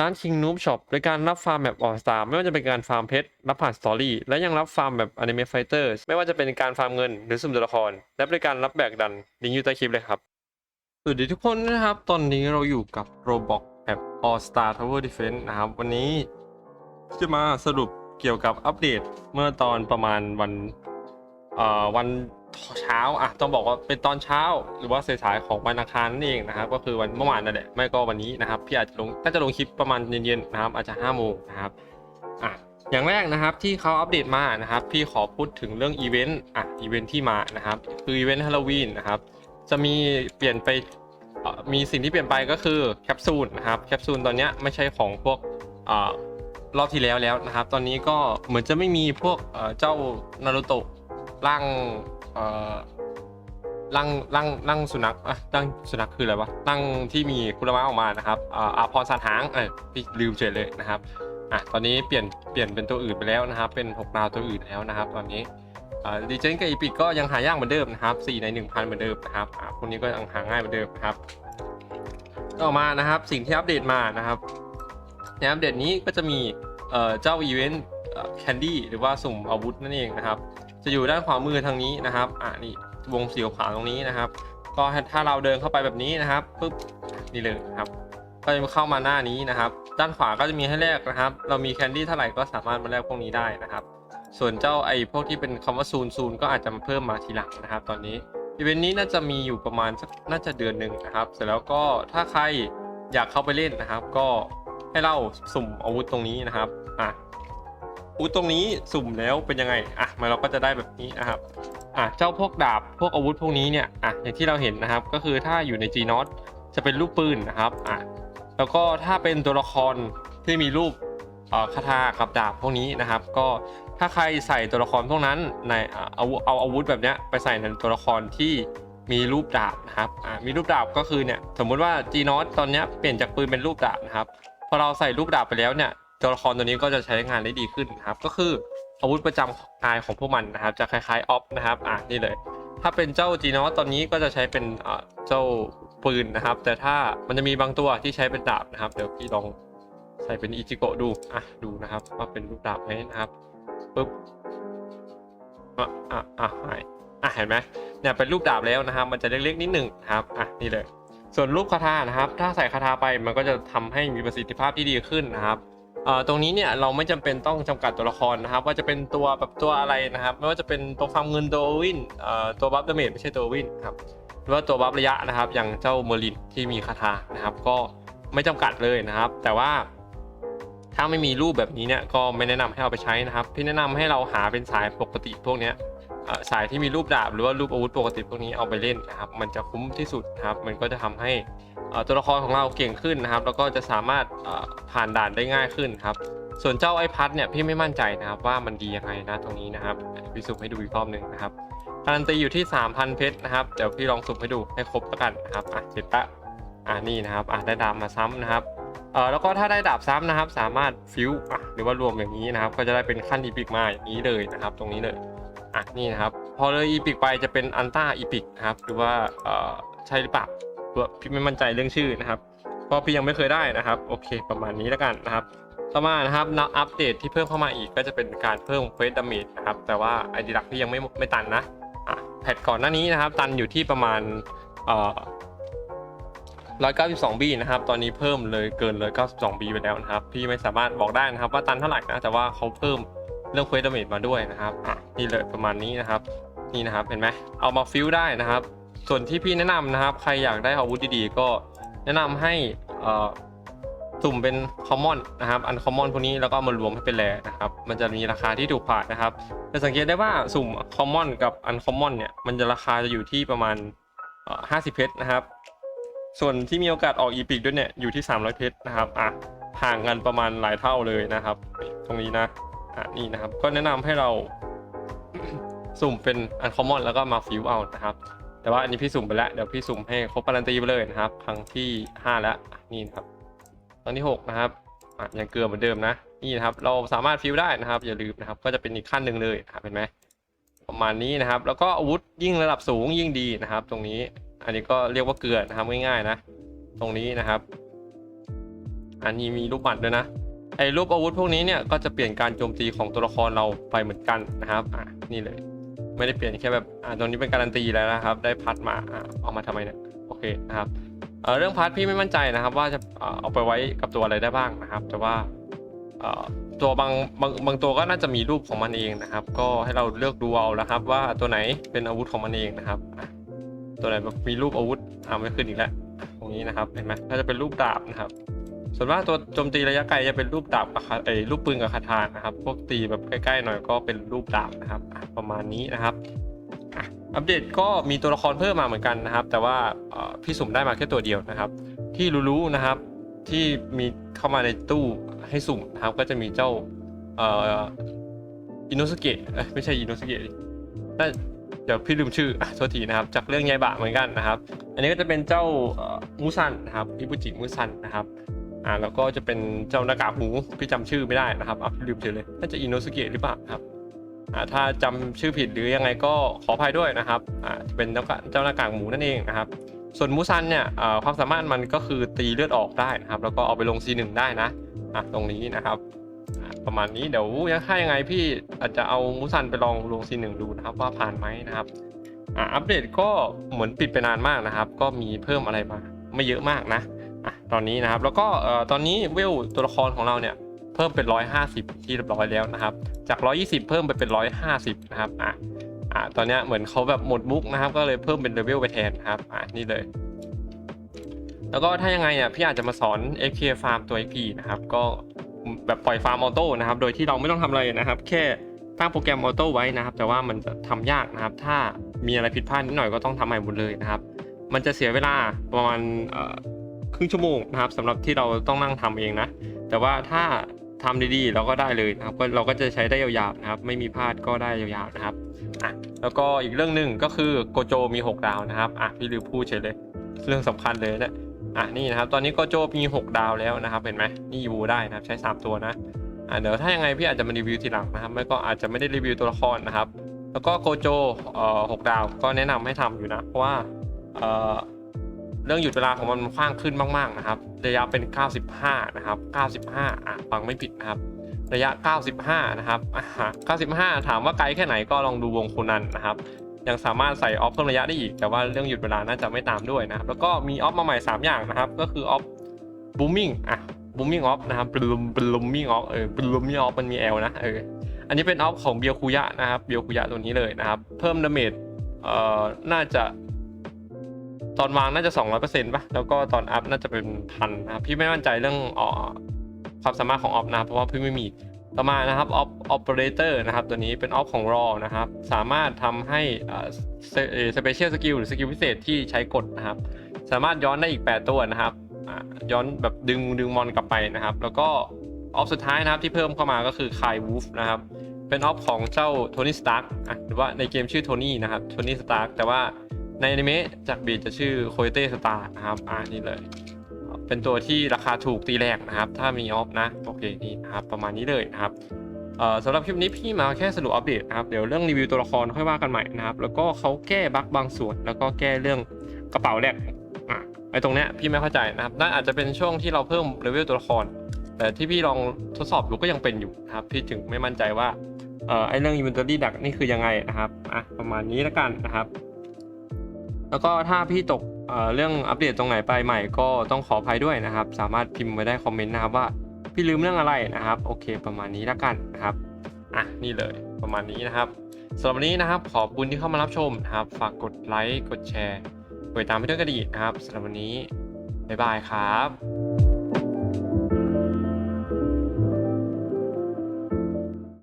ร้าน King Noob Shop โดยการรับฟาร์มแบบออสตาไม่ว่าจะเป็นการฟาร์มเพชรรับผ่านสตอรี่และยังรับฟาร์มแบบ Anime Fighter ไม่ว่าจะเป็นการฟาร์มเงินหรือสุ่มตัวละคร และบริการรับแบกดันลิงก์อยู่ใต้คลิปเลยครับสวัสดีทุกคนนะครับ ตอนนี้เราอยู่กับ Roblox แบบ All Star Tower Defense นะครับ วันนี้จะมาสรุปเกี่ยวกับอัปเดตเมื่อตอนประมาณวันเอ่อวัน เช้าอะต้องบอกว่าเป็นตอนเช้า หรือว่าสายๆของวันอังคารนั่นเองนะครับก็คือวันเมื่อวานนั่นแหละไม่ก็วันนี้นะครับพี่อาจจะลงน่าจะลงคลิปประมาณเย็นๆนะครับอาจจะ5โมงนะครับอะอย่างแรกนะครับที่เขาอัปเดตมานะครับพี่ขอพูดถึงเรื่องอีเวนต์อะอีเวนต์ที่มานะครับคืออีเวนต์ฮาโลวีนนะครับจะมีเปลี่ยนไปมีสิ่งที่เปลี่ยนไปก็คือแคปซูลนะครับแคปซูลตอนนี้ไม่ใช่ของพวกอรอบที่แล้วแล้วนะครับ ตอนนี้ก็เหมือนจะไม่มีพวกเจ้านารูโตะร่าง เอ่อร่างร่างร่างสุนัขอะร่างสุนัขคืออะไรวะร่างที่มีคุรามะออกมานะครับอ่ออาพรสันหางเออพี่ลืมเฉยเลยนะครับอะตอนนี้เปลี่ยนเปลี่ยนเป็นตัวอื่นไปแล้วนะครับ เป็น6ดาวตัวอื่นแล้วนะครับ ตอนนี้ดีเจนกับอีพิกก็ยังหายากเหมือนเดิมนะครับ4ใน 1,000 เหมือนเดิมนะครับอ่าพวกนี้ก็ยังหาง่ายเหมือนเดิมนะครับ ต่อมานะครับสิ่งที่อัปเดตมานะครับในอัปเดตนี้ก็จะมีเอ่อเจ้าอีเวนต์แคนดี้หรือว่าสุ่มอาวุธนั่นเองนะครับ จะอยู่ด้านขวามือทางนี้นะครับอ่านี่วงสีขาวตรงนี้นะครับ ก็ถ้าเราเดินเข้าไปแบบนี้นะครับปุ๊บนี่เลยนะครับ ก็จะเข้ามาหน้านี้นะครับ ด้านขวาก็จะมีให้แลกนะครับ เรามีแคนดี้เท่าไหร่ก็สามารถมาแลกพวกนี้ได้นะครับ ส่วนเจ้าไอ้พวกที่เป็นคำว่าซูนซูนก็อาจจะมาเพิ่มมาทีหลังนะครับ ตอนนี้อีเวนต์นี้น่าจะมีอยู่ประมาณสักน่าจะเดือนหนึ่งนะครับ เสร็จแล้วก็ถ้าใครอยากเข้าไปเล่นนะครับ ก็ให้เราสุ่มอาวุธตรงนี้นะครับอะ อาวุธตรงนี้สุ่มแล้วเป็นยังไงอะมันเราก็จะได้แบบนี้นะครับอะเจ้าพวกดาบพวกอาวุธพวกนี้เนี่ยอะอย่างที่เราเห็นนะครับ ก็คือถ้าอยู่ใน G n o t จะเป็นรูปปืนนะครับอะแล้วก็ถ้าเป็นตัวละครที่มีรูปเอ่อคาถากับดาบพวกนี้นะครับ ก็ถ้าใครใส่ตัวละครพวกนั้นในเอาเอาอาวุธแบบเนี้ยไปใส่ในตัวละครที่มีรูปดาบนะครับอะมีรูปดาบก็คือเนี่ยสมมุติว่า G n o t ตอนเนี้ยเปลี่ยนจากปืนเป็นรูปดาบนะครับพอเราใส่รูปดาบไปแล้วเนี่ย ตัวละครตัวนี้ก็จะใช้งานได้ดีขึ้นครับ ก็คืออาวุธประจำกายของพวกมันนะครับจะคล้ายๆออฟนะครับอะนี่เลย ถ้าเป็นเจ้าจีนอตอนนี้ก็จะใช้เป็นเจ้าปืนนะครับ แต่ถ้ามันจะมีบางตัวที่ใช้เป็นดาบนะครับ เดี๋ยวพี่ลองใส่เป็นอิจิโกะดูอะดูนะครับว่าเป็นรูปดาบไหมนะครับปุ๊บอะอะอะหายอะเห็นไหมเนี่ยเป็นรูปดาบแล้วนะครับ มันจะเล็กๆนิดหนึ่งนะครับอะนี่เลย ส่วนรูปคาถานะครับ ถ้าใส่คาถาไปมันก็จะทำให้มีประสิทธิภาพที่ดีขึ้นนะครับ ตรงนี้เนี่ยเราไม่จำเป็นต้องจำกัดตัวละครนะครับ ว่าจะเป็นตัวแบบตัวอะไรนะครับ ไม่ว่าจะเป็นตัวฟาร์มเงินตัววินตัวบัฟดาเมจไม่ใช่ตัววินครับหรือว่าตัวบัฟระยะนะครับ อย่างเจ้าเมอร์ลินที่มีคาถานะครับ ก็ไม่จำกัดเลยนะครับ แต่ว่าถ้าไม่มีรูปแบบนี้เนี่ยก็ไม่แนะนำให้เอาไปใช้นะครับ พี่แนะนำให้เราหาเป็นสายปกติพวกนี้ สายที่มีรูปดาบหรือว่ารูปอาวุธปกติพวกนี้เอาไปเล่นนะครับ มันจะคุ้มที่สุดครับ มันก็จะทำให้ตัวละครของเราเก่งขึ้นนะครับ แล้วก็จะสามารถผ่านด่านได้ง่ายขึ้นครับ ส่วนเจ้าไอพัดเนี่ยพี่ไม่มั่นใจนะครับว่ามันดียังไงนะตรงนี้นะครับพี่สุ่มให้ดูอีกรอบหนึ่งนะครับการันตีอยู่ที่ 3,000 เพชรนะครับเดี๋ยวพี่ลองสุ่มให้ดูให้ครบแล้วกันนะครับอะเสร็จละอะนี่นะครับอะได้ดาบมาซ้ำนะครับเออแล้วก็ถ้าได้ดาบซ้ำนะครับ สามารถฟิวอะหรือว่ารวมอย่างนี้นะครับ ก็จะได้เป็นขั้นอีพิกมาอย่างนี้เลยนะครับ ตรงนี้เลย อะนี่นะครับ พอเลยอีพิกไปจะเป็นอันต้าอีพิกนะครับหรือว่าเอ่อใช่หรือเปล่าพี่ไม่มั่นใจเรื่องชื่อนะครับเพราะพี่ยังไม่เคยได้นะครับ โอเค ประมาณนี้แล้วกันนะครับ ต่อมานะครับนับอัปเดตที่เพิ่มเข้ามาอีกก็จะเป็นการเพิ่มเฟสดาเมจนะครับ แต่ว่าไอดีลักพี่ยังไม่ไม่ตันนะอะแพทก่อนหน้านี้นะครับ ตันอยู่ที่ประมาณเอ่อ192บีนะครับ ตอนนี้เพิ่มเลยเกินเลย92บีไปแล้วนะครับ พี่ไม่สามารถบอกได้นะครับว่าตันเท่าไหร่นะ แต่ว่าเขาเพิ่ม เรื่องเควสดาเมจมาด้วยนะครับอะนี่เลยประมาณนี้นะครับ นี่นะครับเห็นไหมเอามาฟิลได้นะครับ ส่วนที่พี่แนะนำนะครับ ใครอยากได้อาวุธดีๆ ก็แนะนำให้สุ่มเป็นคอมมอนนะครับอันคอมมอนพวกนี้แล้วก็มารวมให้เป็นแรนะครับ มันจะมีราคาที่ถูกกว่านะครับจะสังเกตได้ว่าสุ่มคอมมอนกับอันคอมมอนเนี่ยมันจะราคาจะอยู่ที่ประมาณ 50 เพชรนะครับ ส่วนที่มีโอกาสออกอีพิกด้วยเนี่ยอยู่ที่ 300 เพชรนะครับอะห่างกันประมาณหลายเท่าเลยนะครับ ตรงนี้นะ อะนี่นะครับ ก็แนะนำให้เราสุ่มเป็นอันคอมมอนแล้วก็มาฟิวเอานะครับ แต่ว่าอันนี้พี่สุ่มไปแล้ว เดี๋ยวพี่สุ่มให้ครบการันตีไปเลยนะครับ ครั้งที่ 5 แล้วนี่นะครับ ครั้งที่ 6 นะครับอะยังเกลือเหมือนเดิมนะ นี่นะครับ เราสามารถฟิวได้นะครับ อย่าลืมนะครับ ก็จะเป็นอีกขั้นหนึ่งเลยครับเห็นไหมประมาณนี้นะครับ แล้วก็อาวุธยิ่งระดับสูงยิ่งดีนะครับ ตรงนี้ อันนี้ก็เรียกว่าเกลือนะครับง่ายๆนะ ตรงนี้นะครับ อันนี้มีรูปหมัดด้วยนะ ไอ้รูปอาวุธพวกนี้เนี่ยก็จะเปลี่ยนการโจมตีของตัวละครเราไปเหมือนกันนะครับอะนี่เลย ไม่ได้เปลี่ยนแค่แบบอ่าตรงนี้เป็นการันตีแล้วนะครับ ได้พัดมาอ่าเอามาทำไมเนี่ยโอเคนะครับเเรื่องพัดพี่ไม่มั่นใจนะครับ ว่าจะเอาไปไว้กับตัวอะไรได้บ้างนะครับ แต่ว่าตัวบางบางบางตัวก็น่าจะมีรูปของมันเองนะครับ ก็ให้เราเลือกดูเอานะครับ ว่าตัวไหนเป็นอาวุธของมันเองนะครับตัวไหนมีรูปอาวุธอ่าไม่ขึ้นอีกแล้วตรงนี้นะครับเห็นไหมก็จะเป็นรูปดาบนะครับ ส่วนมากตัวโจมตีระยะไกลจะเป็นรูปดาบกับคาเอยรูปปืนกับคาถานะครับ พวกตีแบบใกล้ๆหน่อยก็เป็นรูปดาบนะครับประมาณนี้นะครับอัปเดตก็มีตัวละครเพิ่มมาเหมือนกันนะครับ แต่ว่าพี่สุ่มได้มาแค่ตัวเดียวนะครับ ที่รู้ๆนะครับที่มีเข้ามาในตู้ให้สุ่มนะครับก็จะมีเจ้าอินโนสเกะไม่ใช่อินโนสเกะน่าเดี๋ยวพี่ลืมชื่อโทษทีนะครับ จากเรื่องยายบะเหมือนกันนะครับ อันนี้ก็จะเป็นเจ้ามูซันนะครับอิบุจิมูซันนะครับ อ่าแล้วก็จะเป็นเจ้าหน้ากากหมูพี่จำชื่อไม่ได้นะครับอะลืมเฉยเลยน่าจะอินโนสเกะหรือเปล่าครับอ่าถ้าจำชื่อผิดหรือยังไงก็ขออภัยด้วยนะครับอ่าจะเป็นเจ้าเจ้าหน้ากากหมูนั่นเองนะครับ ส่วนมูซันเนี่ยความสามารถมันก็คือตีเลือดออกได้นะครับ แล้วก็เอาไปลง C1 ได้นะอะตรงนี้นะครับอะประมาณนี้เดี๋ยวยังถ้ายังไงพี่อาจจะเอามูซันไปลองลง C1 ดูนะครับว่าผ่านไหมนะครับอ่าอัปเดตก็เหมือนปิดไปนานมากนะครับ ก็มีเพิ่มอะไรมาไม่เยอะมากนะ อะตอนนี้นะครับแล้วก็เอ่อตอนนี้เวลตัวละครของเราเนี่ยเพิ่มเป็น 150 ที่เรียบร้อยแล้วนะครับ จาก 120 เพิ่มไปเป็น 150 นะครับอะอะตอนนี้เหมือนเขาแบบหมดมุกนะครับ ก็เลยเพิ่มเป็นเลเวลไปแทนนะครับอะนี่เลย แล้วก็ถ้ายังไงอะพี่อาจจะมาสอน FK Farm ตัว XP นะครับ ก็แบบปล่อยฟาร์มออโต้นะครับ โดยที่เราไม่ต้องทำอะไรนะครับ แค่ตั้งโปรแกรมออโต้ไว้นะครับ แต่ว่ามันจะทำยากนะครับ ถ้ามีอะไรผิดพลาดนิดหน่อยก็ต้องทำใหม่หมดเลยนะครับ มันจะเสียเวลาประมาณ ครึ่งชั่วโมงนะครับสำหรับที่เราต้องนั่งทำเองนะ แต่ว่าถ้าทำดีๆเราก็ได้เลยนะครับก็เราก็จะใช้ได้ยาวๆนะครับ ไม่มีพลาดก็ได้ยาวๆนะครับอะแล้วก็อีกเรื่องหนึ่งก็คือโกโจมี 6 ดาวนะครับอะพี่ลืมพูดเฉยเลยเรื่องสำคัญเลยนะอะนี่นะครับ ตอนนี้โกโจมี 6 ดาวแล้วนะครับเห็นไหมนี่ยูได้นะครับใช้ 3 ตัวนะอะเดี๋ยวถ้ายังไงพี่อาจจะมารีวิวทีหลังนะครับไม่ก็อาจจะไม่ได้รีวิวตัวละครนะครับ แล้วก็โกโจเอ่อหกดาวก็แนะนำให้ทำอยู่นะเพราะว่าเอ่อ เรื่องหยุดเวลาของมันกว้างขึ้นมากๆนะครับ ระยะเป็น 95 นะครับ 95 อะฟังไม่ผิดนะครับ ระยะ 95 นะครับอะ95 ถามว่าไกลแค่ไหนก็ลองดูวงโคนันนะครับ ยังสามารถใส่ออฟเพิ่มระยะได้อีก แต่ว่าเรื่องหยุดเวลาน่าจะไม่ตามด้วยนะครับ แล้วก็มีออฟมาใหม่ 3 อย่างนะครับ ก็คือออฟบูมมิ่งอะบูมมิ่งออฟนะครับบลูมบลูมมิ่งออฟเออบลูมมิ่งออฟมันมี L นะเออ อันนี้เป็นออฟของเบียคุยะนะครับ เบียคุยะตัวนี้เลยนะครับ เพิ่มดาเมจเอ่อ น่าจะ ตอนวางน่าจะ 200%ป่ะ แล้วก็ตอนอัพน่าจะเป็นพันนะครับพี่ไม่มั่นใจเรื่องออความสามารถของออฟนะเพราะว่าพี่ไม่มีต่อมานะครับออฟออปเปอเรเตอร์นะครับ ตัวนี้เป็นออฟของรอนะครับ สามารถทำให้สเปเชียลสกิลหรือสกิลพิเศษที่ใช้กดนะครับ สามารถย้อนได้อีก 8 ตัวนะครับย้อนแบบดึงดึงมอนกลับไปนะครับ แล้วก็ออฟสุดท้ายนะครับที่เพิ่มเข้ามาก็คือคายวูฟนะครับ เป็นออฟของเจ้าโทนี่สตาร์กหรือว่าในเกมชื่อโทนี่นะครับโทนี่สตาร์กแต่ว่า ในอนิเมะจากบีจะชื่อโคเตสตาร์นะครับอ่านี่เลย เป็นตัวที่ราคาถูกตีแรงนะครับ ถ้ามีออฟนะ โอเคนี่นะครับประมาณนี้เลยนะครับเอ่อสำหรับคลิปนี้พี่มาแค่สรุปอัปเดตนะครับเดี๋ยวเรื่องรีวิวตัวละครค่อยว่ากันใหม่นะครับ แล้วก็เขาแก้บั๊กบางส่วน แล้วก็แก้เรื่องกระเป๋าแรกอะไอ้ตรงเนี้ยพี่ไม่เข้าใจนะครับน่าอาจจะเป็นช่วงที่เราเพิ่มเลเวลตัวละคร แต่ที่พี่ลองทดสอบดูก็ยังเป็นอยู่นะครับพี่ถึงไม่มั่นใจว่าเอ่อไอ้เรื่อง inventory ดักนี่คือยังไงนะครับอะประมาณนี้แล้วกันนะครับ แล้วก็ถ้าพี่ตกเเรื่องอัปเดตตรงไหนไปใหม่ก็ต้องขออภัยด้วยนะครับ สามารถพิมพ์ไว้ได้คอมเมนต์นะครับว่าพี่ลืมเรื่องอะไรนะครับ โอเค ประมาณนี้แล้วกันนะครับอะนี่เลยประมาณนี้นะครับสำหรับวันนี้นะครับ ขอบคุณที่เข้ามารับชมนะครับ ฝากกดไลค์กดแชร์กดติดตามไปด้วยก็ดีนะครับสำหรับวันนี้บ๊ายบายครับ